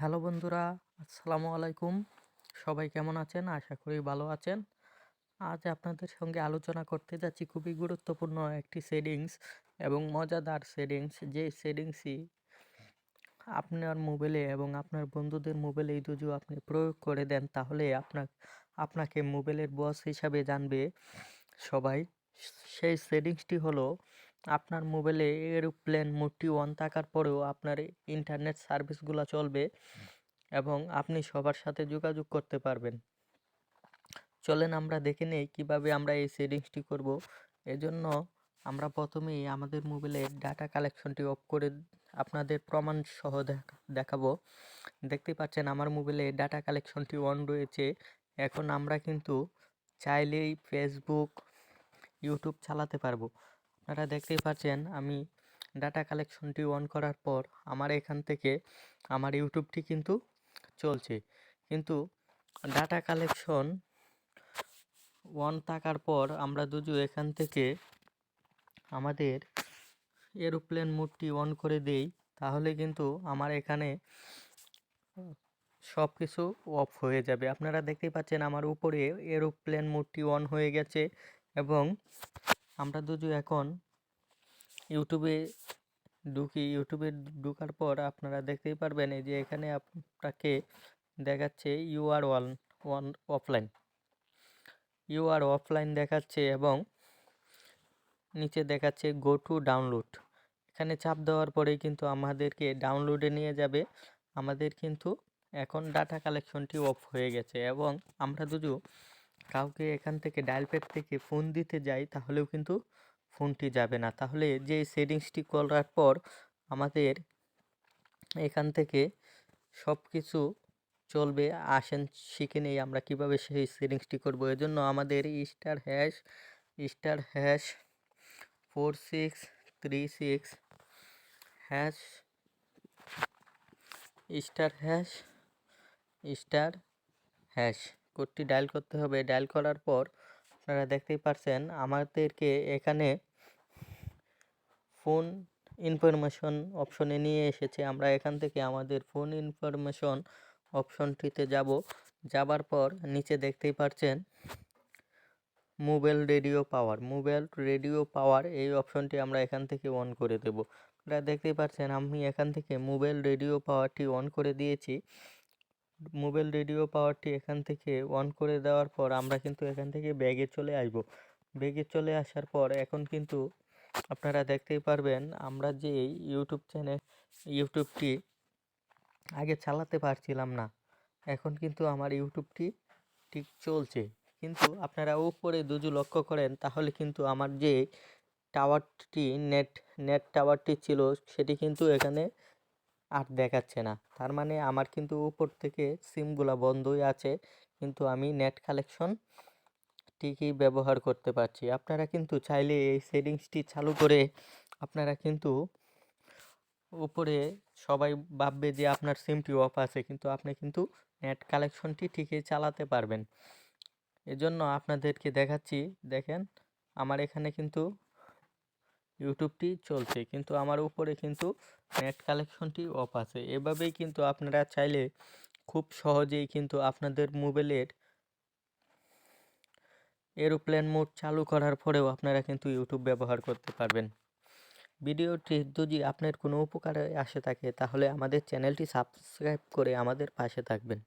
Hello বন্ধুরা, আসসালামু আলাইকুম। সবাই কেমন আছেন? আশা করি ভালো আছেন। আজ আপনাদের সঙ্গে আলোচনা করতে যাচ্ছি খুবই গুরুত্বপূর্ণ একটি সেটিংস এবং মজাদার সেটিংস। যে সেটিংসই আপনার মোবাইলে এবং আপনার বন্ধুদের মোবাইলে এই দুজো আপনি প্রয়োগ করে দেন, তাহলে আপনার আপনাকে মোবাইলের বস হিসাবে জানবে সবাই। সেই সেটিংসটি হলো আপনার মোবাইলে এরোপ্লেন মোডটি অন থাকার পরেও আপনার ইন্টারনেট সার্ভিসগুলো চলবে এবং আপনি সবার সাথে যোগাযোগ করতে পারবেন। চলেন আমরা দেখে নেই কীভাবে আমরা এই সেটিংসটি করব। এজন্য আমরা প্রথমেই আমাদের মোবাইলে ডাটা কালেকশনটি অফ করে আপনাদের প্রমাণ সহ দেখাবো। দেখতে পাচ্ছেন আমার মোবাইলে ডাটা কালেকশনটি অন রয়েছে। এখন আমরা কিন্তু চাইলেই ফেসবুক ইউটিউব চালাতে পারব। আপনারা দেখতেই পাচ্ছেন, আমি ডাটা কালেকশনটি অন করার পর আমার এখান থেকে আমার ইউটিউবটি কিন্তু চলছে। কিন্তু ডাটা কালেকশন অন থাকার পর আমরা দুজু এখান থেকে আমাদের এরোপ্লেন মুডটি অন করে দেই, তাহলে কিন্তু আমার এখানে সব কিছু অফ হয়ে যাবে। আপনারা দেখতেই পাচ্ছেন আমার উপরে এরোপ্লেন মোডটি অন হয়ে গেছে এবং আমরা দুজু এখন ইউটিউবে ঢুকি ইউটিউবে ঢুকার পর আপনারা দেখতেই পারবেন এই যে এখানে আপনাকে দেখাচ্ছে you are one one offline you are offline দেখাচ্ছে এবং নিচে দেখাচ্ছে গো টু ডাউনলোড এখানে চাপ দেওয়ার পরেই কিন্তু আমাদেরকে ডাউনলোডে নিয়ে যাবে। আমাদের কিন্তু এখন ডাটা কালেকশনটি অফ হয়ে গেছে এবং আমরা দুজু কাউকে এখান থেকে ডায়াল প্যাড থেকে ফোন দিতে যাই, তাহলেও কিন্তু ফোনটি যাবে না। তাহলে যে সেটিংসটি করার পর আমাদের এখান থেকে সব কিছু চলবে, আসেন, শিখে নেই আমরা কীভাবে সেই সেটিংসটি করব। এজন্য আমাদের star hash star hash four six three six hash star hash star hash কোডটি ডায়াল করতে হবে। ডায়াল করার পর আপনারা দেখতেই পারছেন আমাদেরকে এখানে ফোন ইনফরমেশন অপশনে নিয়ে এসেছে। আমরা এখান থেকে আমাদের ফোন ইনফরমেশন অপশনটিতে যাব। যাবার পর নিচে দেখতেই পাচ্ছেন mobile radio power. Mobile radio power এই অপশনটি আমরা এখান থেকে অন করে দেব। আপনারা দেখতেই পাচ্ছেন আমি এখান থেকে মোবাইল রেডিও পাওয়ারটি অন করে দিয়েছি। মোবাইল রেডিও পাওয়ারটি এখান থেকে অন করে দেওয়ার পর আমরা কিন্তু এখান থেকে ব্যাগে চলে আসব। ব্যাগে চলে আসার পর এখন কিন্তু আপনারা দেখতেই পারবেন আমরা যে ইউটিউব চ্যানেল ইউটিউবটি আগে চালাতে পারছিলাম না। এখন কিন্তু আমার ইউটিউবটি ঠিক চলছে। কিন্তু আপনারা উপরে দুজু লক্ষ্য করেন, তাহলে কিন্তু আমার যে টাওয়ারটি নেট নেট টাওয়ারটি ছিল, সেটি কিন্তু এখানে আর দেখাচ্ছে না। তার মানে আমার কিন্তু উপর থেকে সিমগুলো বন্ধই আছে, কিন্তু আমি নেট কালেকশন ঠিকই ব্যবহার করতে পারছি। আপনারা কিন্তু চাইলে এই সেটিংসটি চালু করে আপনারা কিন্তু উপরে সবাই ভাববে যে আপনার সিমটি অফ আছে, কিন্তু আপনি কিন্তু নেট কালেকশনটি ঠিকই চালাতে পারবেন। এজন্য আপনাদেরকে দেখাচ্ছি, দেখেন, আমার এখানে কিন্তু ইউটিউবটি চলছে, কিন্তু আমার উপরে কিন্তু নেট কালেকশনটি অফ আছে। এভাবেই কিন্তু আপনারা চাইলে খুব সহজেই কিন্তু আপনাদের মোবাইলের এরোপ্লেন মোড চালু করার পরেও আপনারা কিন্তু ইউটিউব ব্যবহার করতে পারবেন। ভিডিওটি যদি আপনার কোনো উপকারে আসে থাকে, তাহলে আমাদের চ্যানেলটি সাবস্ক্রাইব করে আমাদের পাশে থাকবেন।